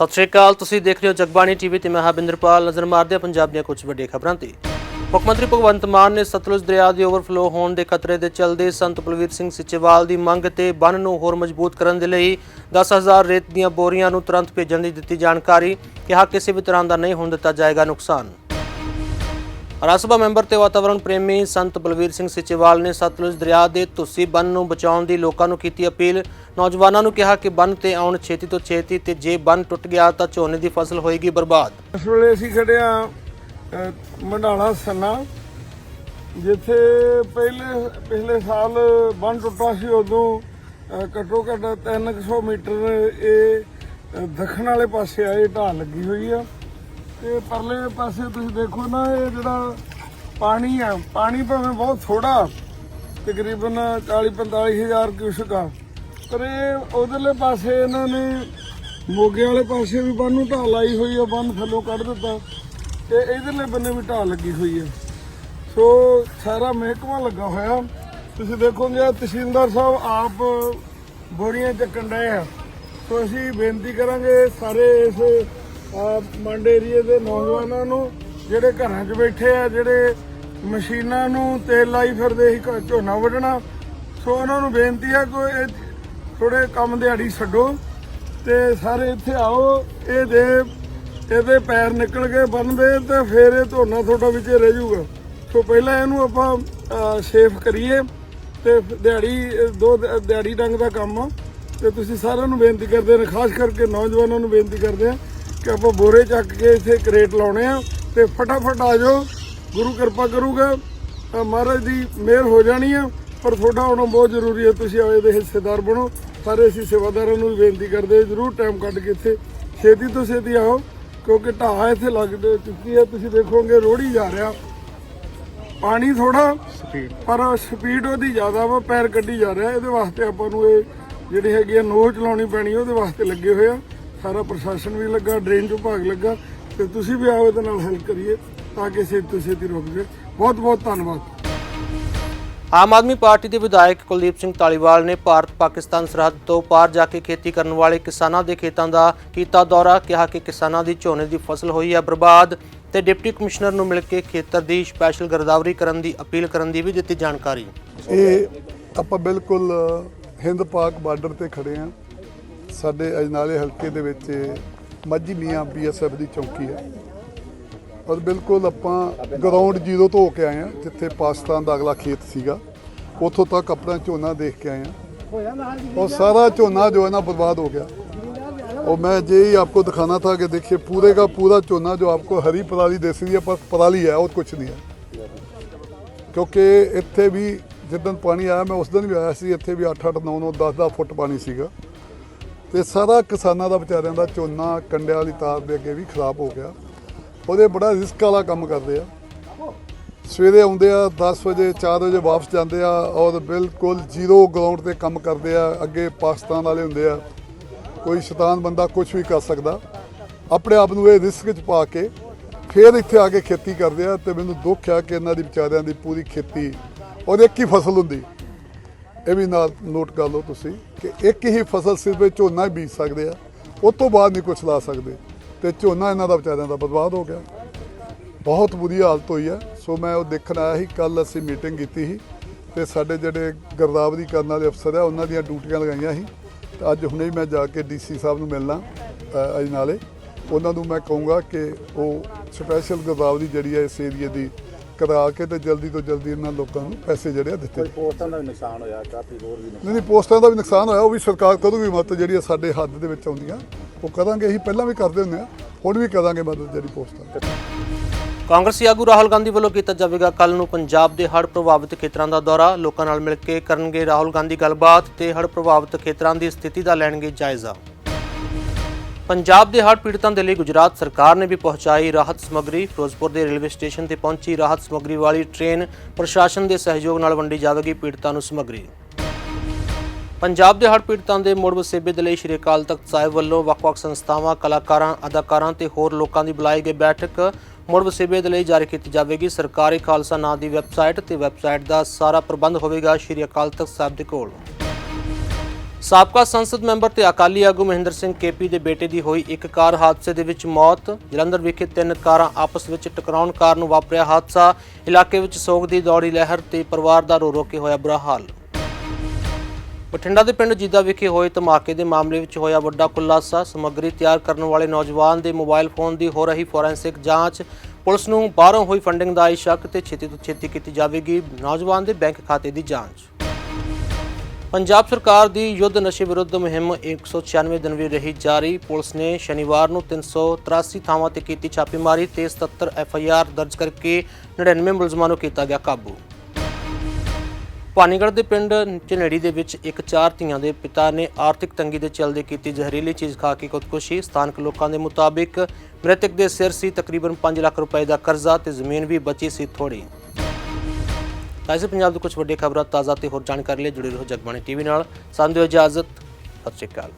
ਸਤਿ ਸ਼੍ਰੀ ਅਕਾਲ, ਤੁਸੀਂ ਦੇਖ ਰਹੇ ਹੋ ਜਗਬਾਣੀ ਟੀਵੀ ਤੇ ਮੈਂ ਹਰਬਿੰਦਰਪਾਲ ਨਜ਼ਰ ਮਾਰਦੇ ਹਾਂ ਪੰਜਾਬ ਦੀਆਂ ਕੁਝ ਵੱਡੀਆਂ ਖਬਰਾਂ ਤੇ। ਮੁੱਖ ਮੰਤਰੀ ਭਗਵੰਤ ਮਾਨ ਨੇ ਸਤਲੁਜ ਦਰਿਆ ਦੇ ਓਵਰਫਲੋ ਹੋਣ ਦੇ ਖਤਰੇ ਦੇ ਚਲਦੇ ਸੰਤ ਬਲਵੀਰ ਸਿੰਘ ਸਿੱਚੇਵਾਲ ਦੀ ਮੰਗ ਤੇ ਬੰਨ ਨੂੰ ਹੋਰ ਮਜ਼ਬੂਤ ਕਰਨ ਦੇ ਲਈ 10000 ਰੇਤ ਦੀਆਂ ਬੋਰੀਆਂ ਨੂੰ ਤੁਰੰਤ ਭੇਜਣ ਦੀ ਦਿੱਤੀ ਜਾਣਕਾਰੀ। ਕਿਹਾ ਕਿਸੇ ਵੀ ਤਰ੍ਹਾਂ ਦਾ ਨਹੀਂ ਹੋਣ ਦਿੱਤਾ ਜਾਏਗਾ ਨੁਕਸਾਨ। ਰਾਜ ਸਭਾ ਮੈਂਬਰ ਤੇ ਵਾਤਾਵਰਣ ਪ੍ਰੇਮੀ ਸੰਤ ਬਲਵੀਰ ਸਿੰਘ ਸਿਚੇਵਾਲ ਨੇ ਸਤਲੁਜ ਦਰਿਆ ਦੇ ਤੁਸੀਂ ਬੰਨ ਨੂੰ ਬਚਾਉਣ ਦੀ ਲੋਕਾਂ ਨੂੰ ਕੀਤੀ ਅਪੀਲ। ਨੌਜਵਾਨਾਂ ਨੂੰ ਕਿਹਾ ਕਿ ਬੰਨ ਤੇ ਆਉਣ ਛੇਤੀ ਤੋਂ ਛੇਤੀ ਤੇ ਜੇ ਬੰਨ ਟੁੱਟ ਗਿਆ ਤਾਂ ਝੋਨੇ ਦੀ ਫਸਲ ਹੋਏਗੀ ਬਰਬਾਦ। ਇਸ ਵੇਲੇ ਅਸੀਂ ਖੜੇ ਆ ਮੰਡਾਲਾ ਸੰਨਾ, ਜਿੱਥੇ ਪਹਿਲੇ, ਪਿਛਲੇ ਸਾਲ ਬੰਨ ਟੁੱਟਾ ਸੀ ਉਦੋਂ ਘੱਟੋ ਘੱਟ 300 ਮੀਟਰ ਇਹ ਦੱਖਣ ਵਾਲੇ ਪਾਸੇ ਆਏ ਇਹ ਢਾਲ ਲੱਗੀ ਹੋਈ ਆ। ਤੇ ਪਰਲੇ ਪਾਸੇ ਤੁਸੀਂ ਦੇਖੋ ਨਾ, ਇਹ ਜਿਹੜਾ ਪਾਣੀ ਆ, ਪਾਣੀ ਭਾਵੇਂ ਬਹੁਤ ਥੋੜਾ ਤਕਰੀਬਨ 40 45 ਹਜ਼ਾਰ ਕਿਊਸਕ ਆ। ਪਰ ਇਹ ਉਧਰਲੇ ਪਾਸੇ ਇਹਨਾਂ ਨੇ ਮੋਗੇ ਵਾਲੇ ਪਾਸੇ ਵੀ ਬੰਨ ਨੂੰ ਢਾਹ ਲਾਈ ਹੋਈ ਆ, ਬੰਨ ਥੱਲੋਂ ਕੱਢ ਦਿੱਤਾ ਤੇ ਇਧਰਲੇ ਬੰਨੇ ਵੀ ਢਾਹ ਲੱਗੀ ਹੋਈ ਆ। ਸੋ ਸਾਰਾ ਮਹਿਕਮਾ ਲੱਗਾ ਹੋਇਆ। ਤੁਸੀਂ ਦੇਖੋਗੇ ਤਹਿਸੀਲਦਾਰ ਸਾਹਿਬ ਆਪ ਬੋਰੀਆਂ ਚੱਕਣ ਡਏ ਆ। ਸੋ ਅਸੀਂ ਬੇਨਤੀ ਕਰਾਂਗੇ ਸਾਰੇ ਇਸ ਮੰਡ ਏਰੀਏ ਦੇ ਨੌਜਵਾਨਾਂ ਨੂੰ, ਜਿਹੜੇ ਘਰਾਂ 'ਚ ਬੈਠੇ ਆ, ਜਿਹੜੇ ਮਸ਼ੀਨਾਂ ਨੂੰ ਤੇਲ ਲਾਈ ਫਿਰਦੇ ਸੀ ਝੋਨਾ ਵੱਢਣਾ। ਸੋ ਉਹਨਾਂ ਨੂੰ ਬੇਨਤੀ ਹੈ ਕੋਈ ਇਹ ਥੋੜੇ ਕੰਮ ਦਿਹਾੜੀ ਛੱਡੋ ਤੇ ਸਾਰੇ ਇੱਥੇ ਆਓ। ਇਹ ਦੇ, ਇਹਦੇ ਪੈਰ ਨਿਕਲ ਕੇ ਬੰਨਦੇ ਤੇ ਫਿਰ ਇਹ ਝੋਨਾ ਤੁਹਾਡਾ ਵਿੱਚ ਰਹਿ ਜਾਊਗਾ। ਸੋ ਪਹਿਲਾਂ ਇਹਨੂੰ ਆਪਾਂ ਸੇਫ ਕਰੀਏ ਤੇ ਦਿਹਾੜੀ, ਦੋ ਦਿਹਾੜੀ ਡੰਗ ਦਾ ਕੰਮ ਆ। ਤੇ ਤੁਸੀਂ ਸਾਰਿਆਂ ਨੂੰ ਬੇਨਤੀ ਕਰਦੇ ਨੇ ਖਾਸ ਕਰਕੇ ਨੌਜਵਾਨਾਂ ਨੂੰ ਬੇਨਤੀ ਕਰਦੇ ਆ ਕਿ ਆਪਾਂ ਬੋਰੇ ਚੱਕ ਕੇ ਇੱਥੇ ਕਰੇਟ ਲਾਉਣੇ ਆ ਤੇ ਫਟਾਫਟ ਆ ਜਾਓ। ਗੁਰੂ ਕਿਰਪਾ ਕਰੂਗਾ ਤਾਂ ਮਹਾਰਾਜ ਦੀ ਮਿਹਰ ਹੋ ਜਾਣੀ ਆ। ਪਰ ਤੁਹਾਡਾ ਆਉਣਾ ਬਹੁਤ ਜ਼ਰੂਰੀ ਹੈ ਤੁਸੀਂ ਆਏ ਦੇ ਹਿੱਸੇਦਾਰ ਬਣੋ। ਸਾਰੇ ਅਸੀਂ ਸੇਵਾਦਾਰਾਂ ਨੂੰ ਬੇਨਤੀ ਕਰਦੇ ਜ਼ਰੂਰ ਟਾਈਮ ਕੱਢ ਕੇ ਇੱਥੇ ਛੇਤੀ ਤੋਂ ਛੇਤੀ ਆਓ ਕਿਉਂਕਿ ਢਾਹ ਇੱਥੇ ਲੱਗ ਚੁੱਕੀ ਹੈ ਤੁਸੀਂ ਦੇਖੋਗੇ ਰੋੜੀ ਜਾ ਰਿਹਾ। ਪਾਣੀ ਥੋੜਾ ਪਰ ਸਪੀਡ ਉਹਦੀ ਜ਼ਿਆਦਾ ਵਾ ਪੈਰ ਕੱਢੀ ਜਾ ਰਿਹਾ। ਇਹਦੇ ਵਾਸਤੇ ਆਪਾਂ ਨੂੰ ਇਹ ਜਿਹੜੀ ਹੈਗੀ ਆ ਨੋਹ ਚਲਾਉਣੀ ਪੈਣੀ ਉਹਦੇ ਵਾਸਤੇ ਲੱਗੇ ਹੋਏ ਆ। ਸਾਰਾ ਪ੍ਰਸ਼ਾਸਨ ਵੀ ਲੱਗਾ ਡਰੇਨ ਵਿਭਾਗ ਲੱਗਾ ਤੇ ਤੁਸੀਂ ਵੀ ਆਓ ਇਹਦੇ ਨਾਲ ਹੈਲਪ ਕਰੀਏ ਤਾਂ ਕਿ ਛੇਤੀ ਤੋਂ ਛੇਤੀ ਰੁਕ ਜਾਏ। ਬਹੁਤ ਬਹੁਤ ਧੰਨਵਾਦ। ਆਮ ਆਦਮੀ ਪਾਰਟੀ ਦੇ ਵਿਧਾਇਕ ਕੁਲਦੀਪ ਸਿੰਘ ਧਾਲੀਵਾਲ ਨੇ ਭਾਰਤ ਪਾਕਿਸਤਾਨ ਸਰਹੱਦ ਤੋਂ ਪਾਰ ਜਾ ਕੇ ਖੇਤੀ ਕਰਨ ਵਾਲੇ ਕਿਸਾਨਾਂ ਦੇ ਖੇਤਾਂ ਦਾ ਕੀਤਾ ਦੌਰਾ ਕਿਹਾ ਕਿ ਕਿਸਾਨਾਂ ਦੀ ਝੋਨੇ ਦੀ ਫਸਲ ਹੋਈ ਹੈ ਬਰਬਾਦ ਤੇ ਡਿਪਟੀ ਕਮਿਸ਼ਨਰ ਨੂੰ ਮਿਲ ਕੇ ਖੇਤਰ ਦੀ ਸਪੈਸ਼ਲ ਗਰਦਾਵਰੀ ਕਰਨ ਦੀ ਅਪੀਲ ਕਰਨ ਦੀ ਵੀ ਦਿੱਤੀ ਜਾਣਕਾਰੀ। ਇਹ ਆਪਾਂ ਬਿਲਕੁਲ ਹਿੰਦ ਪਾਕ ਬਾਰਡਰ ਤੇ ਖੜੇ ਆ ਸਾਡੇ ਅਜਨਾਲੇ ਹਲਕੇ ਦੇ ਵਿੱਚ ਮਾਝੀ ਮੀਆਂ ਬੀਐਸਐਫ ਦੀ ਚੌਕੀ ਹੈ ਔਰ ਬਿਲਕੁਲ ਆਪਾਂ ਗਰਾਊਂਡ ਜ਼ੀਰੋ ਤੋਂ ਹੋ ਕੇ ਆਏ ਆ ਜਿੱਥੇ ਪਾਕਿਸਤਾਨ ਦਾ ਅਗਲਾ ਖੇਤ ਸੀਗਾ ਉੱਥੋਂ ਤੱਕ ਆਪਣਾ ਝੋਨਾ ਦੇਖ ਕੇ ਆਏ ਆ और सारा चोना जो है ना बर्बाद हो गया और मैं यही आपको दिखाना था कि देखिए पूरे का पूरा चोना जो आपको हरी पराली दिख रही है पर पराली है और कुछ नहीं है ਕਿਉਂਕਿ ਇੱਥੇ ਵੀ ਜਿੱਦਣ ਪਾਣੀ ਆਇਆ ਮੈਂ ਉਸ ਦਿਨ ਵੀ ਆਇਆ ਸੀ ਇੱਥੇ ਵੀ 8 8 9 9 10 10 ਫੁੱਟ ਪਾਣੀ ਸੀਗਾ ਤੇ ਸਾਰਾ ਕਿਸਾਨਾਂ ਦਾ ਵਿਚਾਰਿਆਂ ਦਾ ਝੋਨਾ, ਕੰਡਿਆਂ ਵਾਲੀ ਤਾਰ ਦੇ ਅੱਗੇ ਵੀ ਖਰਾਬ ਹੋ ਗਿਆ। ਉਹਦੇ ਬੜਾ ਰਿਸਕ ਵਾਲਾ ਕੰਮ ਕਰਦੇ ਆ। ਸਵੇਰੇ ਆਉਂਦੇ ਆ 10 ਵਜੇ 4 ਵਜੇ ਵਾਪਸ ਜਾਂਦੇ ਆ ਔਰ ਬਿਲਕੁਲ ਜ਼ੀਰੋ ਗਰਾਊਂਡ ਤੇ ਕੰਮ ਕਰਦੇ ਆ। ਅੱਗੇ ਪਾਕਿਸਤਾਨ ਵਾਲੇ ਹੁੰਦੇ ਆ। ਕੋਈ ਸ਼ੈਤਾਨ ਬੰਦਾ ਕੁਝ ਵੀ ਕਰ ਸਕਦਾ। ਆਪਣੇ ਆਪ ਨੂੰ ਇਹ ਰਿਸਕ 'ਚ ਪਾ ਕੇ ਫਿਰ ਇੱਥੇ ਆ ਕੇ ਖੇਤੀ ਕਰਦੇ ਆ ਤੇ ਮੈਨੂੰ ਦੁੱਖ ਆ ਕਿ ਇਹਨਾਂ ਦੀ ਵਿਚਾਰਿਆਂ ਦੀ ਪੂਰੀ ਖੇਤੀ ਔਰ ਇੱਕ ਹੀ ਫਸਲ ਹੁੰਦੀ। ਇਹ ਵੀ ਨਾਲ ਨੋਟ ਕਰ ਲਓ ਤੁਸੀਂ ਕਿ ਇੱਕ ਹੀ ਫਸਲ ਸਿਰਫ ਝੋਨਾ ਹੀ ਬੀਜ ਸਕਦੇ ਆ ਉਸ ਤੋਂ ਬਾਅਦ ਨਹੀਂ ਕੁਝ ਲਾ ਸਕਦੇ ਤੇ ਝੋਨਾ ਇਹਨਾਂ ਦਾ ਵਿਚਾਰਿਆਂ ਦਾ ਬਰਬਾਦ ਹੋ ਗਿਆ। ਬਹੁਤ ਬੁਰੀ ਹਾਲਤ ਹੋਈ ਹੈ ਸੋ ਮੈਂ ਉਹ ਦੇਖਣ ਆਇਆ ਸੀ ਕੱਲ ਅਸੀਂ ਮੀਟਿੰਗ ਕੀਤੀ ਸੀ ਤੇ ਸਾਡੇ ਜਿਹੜੇ ਗਰਦਾਵਰੀ ਕਰਨ ਵਾਲੇ ਅਫਸਰ ਆ ਉਹਨਾਂ ਦੀਆਂ ਡਿਊਟੀਆਂ ਲਗਾਈਆਂ ਸੀ। ਤੇ ਅੱਜ ਹੁਣੇ ਹੀ ਮੈਂ ਜਾ ਕੇ ਡੀਸੀ ਸਾਹਿਬ ਨੂੰ ਮਿਲਣਾ ਅ, ਨਾਲੇ ਉਹਨਾਂ ਨੂੰ ਮੈਂ ਕਹੂੰਗਾ ਕਿ ਉਹ ਸਪੈਸ਼ਲ ਗਰਦਾਵਰੀ ਜਿਹੜੀ ਹੈ ਇਸ ਏਰੀਏ ਦੀ ਕਰਾ ਕੇ ਤੇ ਜਲਦੀ ਤੋਂ ਜਲਦੀ ਇਹਨਾਂ ਲੋਕਾਂ ਨੂੰ ਪੈਸੇ ਜਿਹੜੇ ਆ ਦਿੱਤੇ। ਪੋਸਟਾਂ ਦਾ ਵੀ ਨੁਕਸਾਨ ਹੋਇਆ ਕਾਫੀ ਹੋਰ ਵੀ ਨਹੀਂ ਨਹੀਂ ਪੋਸਟਾਂ ਦਾ ਵੀ ਨੁਕਸਾਨ ਹੋਇਆ ਉਹ ਵੀ ਸਰਕਾਰ ਕਰੂਗੀ ਮਦਦ ਜਿਹੜੀ ਆ ਸਾਡੇ ਹੱਦ ਦੇ ਵਿੱਚ ਆਉਂਦੀਆਂ ਉਹ ਕਰਾਂਗੇ ਅਸੀਂ ਪਹਿਲਾਂ ਵੀ ਕਰਦੇ ਹੁੰਦੇ ਆ ਹੁਣ ਵੀ ਕਰਾਂਗੇ ਮਦਦ ਜਿਹੜੀ ਪੋਸਟਾਂ ਕਾਂਗਰਸੀ ਆਗੂ ਰਾਹੁਲ ਗਾਂਧੀ ਵੱਲੋਂ ਕੀਤਾ ਜਾਵੇਗਾ ਕੱਲ ਨੂੰ ਪੰਜਾਬ ਦੇ ਹੜ੍ਹ ਪ੍ਰਭਾਵਿਤ ਖੇਤਰਾਂ ਦਾ ਦੌਰਾ ਲੋਕਾਂ ਨਾਲ ਮਿਲ ਕੇ ਕਰਨਗੇ ਰਾਹੁਲ ਗਾਂਧੀ ਗੱਲਬਾਤ ਤੇ ਹੜ੍ਹ ਪ੍ਰਭਾਵਿਤ ਖੇਤਰਾਂ ਦੀ ਸਥਿਤੀ ਦਾ ਲੈਣਗੇ ਜਾਇਜ਼ਾ। ਪੰਜਾਬ ਦੇ ਹੜ੍ਹ ਪੀੜਤਾਂ ਦੇ ਲਈ ਗੁਜਰਾਤ ਸਰਕਾਰ ਨੇ ਵੀ ਪਹੁੰਚਾਈ ਰਾਹਤ ਸਮੱਗਰੀ। ਫਿਰੋਜ਼ਪੁਰ ਦੇ ਰੇਲਵੇ ਸਟੇਸ਼ਨ ਤੇ ਪਹੁੰਚੀ ਰਾਹਤ ਸਮੱਗਰੀ ਵਾਲੀ ਟ੍ਰੇਨ ਪ੍ਰਸ਼ਾਸਨ ਦੇ ਸਹਿਯੋਗ ਨਾਲ ਵੰਡੀ ਜਾਵੇਗੀ ਪੀੜਤਾਂ ਨੂੰ ਸਮੱਗਰੀ। ਪੰਜਾਬ ਦੇ ਹੜ੍ਹ ਪੀੜਤਾਂ ਦੇ ਮੁੜ ਵਸੇਬੇ ਦੇ ਲਈ ਸ਼੍ਰੀ ਅਕਾਲ ਤਖਤ ਸਾਹਿਬ ਵੱਲੋਂ ਵੱਖ-ਵੱਖ ਸੰਸਥਾਵਾਂ, ਕਲਾਕਾਰਾਂ, ਅਦਾਕਾਰਾਂ ਤੇ ਹੋਰ ਲੋਕਾਂ ਦੀ ਬੁਲਾਈ ਗਈ ਬੈਠਕ ਮੁੜ ਵਸੇਬੇ ਦੇ ਲਈ ਜਾਰੀ ਕੀਤੀ ਜਾਵੇਗੀ। ਸਰਕਾਰੀ ਖਾਲਸਾ ਨਾਂ ਦੀ ਵੈਬਸਾਈਟ ਤੇ ਵੈਬਸਾਈਟ ਦਾ ਸਾਰਾ ਪ੍ਰਬੰਧ ਹੋਵੇਗਾ ਸ਼੍ਰੀ ਅਕਾਲ ਤਖਤ ਸਾਹਿਬ ਦੇ ਕੋਲ। ਸਾਬਕਾ ਸੰਸਦ ਮੈਂਬਰ ਤੇ ਅਕਾਲੀ ਆਗੂ ਮਹਿੰਦਰ ਸਿੰਘ ਕੇਪੀ ਦੇ ਬੇਟੇ ਦੀ ਹੋਈ ਇੱਕ ਕਾਰ ਹਾਦਸੇ ਦੇ ਵਿੱਚ ਮੌਤ। ਜਲੰਧਰ ਵਿਖੇ ਤਿੰਨ ਕਾਰਾਂ ਆਪਸ ਵਿੱਚ ਟਕਰਾਉਣ ਕਾਰਨ ਵਾਪਰਿਆ ਹਾਦਸਾ। ਇਲਾਕੇ ਵਿੱਚ ਸੋਗ ਦੀ ਦੌੜੀ, ਲਹਿਰ ਤੇ ਪਰਿਵਾਰ ਦਾ ਰੋ ਰੋ ਕੇ ਹੋਇਆ ਬੁਰਾ ਹਾਲ। ਬਠਿੰਡਾ ਦੇ ਪਿੰਡ ਜੀਦਾ ਵਿਖੇ ਹੋਏ ਧਮਾਕੇ ਦੇ ਮਾਮਲੇ ਵਿੱਚ ਹੋਇਆ ਵੱਡਾ ਖੁਲਾਸਾ। ਸਮੱਗਰੀ ਤਿਆਰ ਕਰਨ ਵਾਲੇ ਨੌਜਵਾਨ ਦੇ ਮੋਬਾਈਲ ਫੋਨ ਦੀ ਹੋ ਰਹੀ ਫੋਰੈਂਸਿਕ ਜਾਂਚ। ਪੁਲਿਸ ਨੂੰ ਬਾਹਰੋਂ ਹੋਈ ਫੰਡਿੰਗ ਦਾ ਆਈ ਸ਼ੱਕ ਤੇ ਛੇਤੀ ਤੋਂ ਛੇਤੀ ਕੀਤੀ ਜਾਵੇਗੀ। ਨੌਜਵਾਨ ਦੇ ਬੈਂਕ ਖਾਤੇ ਦੀ ਜਾਂਚ। ਪੰਜਾਬ ਸਰਕਾਰ ਦੀ ਯੁੱਧ ਨਸ਼ੇ ਵਿਰੁੱਧ ਮੁਹਿੰਮ 196 ਦਿਨ ਵੀ ਰਹੀ ਜਾਰੀ। ਪੁਲਿਸ ਨੇ ਸ਼ਨੀਵਾਰ ਨੂੰ 383 ਥਾਵਾਂ ਤੇ ਕੀਤੀ ਛਾਪੇਮਾਰੀ ਤੇ 77 ਐਫ ਆਈ ਆਰ ਦਰਜ ਕਰਕੇ 99 ਮੁਲਜ਼ਮਾਂ ਨੂੰ ਕੀਤਾ ਗਿਆ ਕਾਬੂ। ਪਾਨੀਗੜ੍ਹ ਦੇ ਪਿੰਡ ਝਨੇੜੀ ਦੇ ਵਿੱਚ ਇੱਕ ਚਾਰ ਧੀਆਂ ਦੇ ਪਿਤਾ ਨੇ ਆਰਥਿਕ ਤੰਗੀ ਦੇ ਚਲਦੇ ਕੀਤੀ ਜ਼ਹਿਰੀਲੀ ਚੀਜ਼ ਖਾ ਕੇ ਖੁਦਕੁਸ਼ੀ। ਸਥਾਨਕ ਲੋਕਾਂ ਦੇ ਮੁਤਾਬਿਕ ਮ੍ਰਿਤਕ ਦੇ ਸਿਰ ਸੀ ਤਕਰੀਬਨ 5 ਲੱਖ ਰੁਪਏ ਦਾ ਕਰਜ਼ਾ ਤੇ ਜ਼ਮੀਨ ਵੀ ਬਚੀ ਸੀ ਥੋੜੀ ਤਾਜ਼ੇ ਪੰਜਾਬ ਦੀ ਕੁਝ ਵੱਡੀਆਂ ਖਬਰਾਂ ਤਾਜ਼ਾ ਤੇ ਹੋਰ ਜਾਣਕਾਰੀ ਲਈ ਜੁੜੇ ਰਹੋ ਜਗਬਾਣੀ ਟੀਵੀ ਨਾਲ। ਸਾਨੂੰ ਦਿਓ ਇਜਾਜ਼ਤ, ਸਤਿ ਸ਼੍ਰੀ ਅਕਾਲ।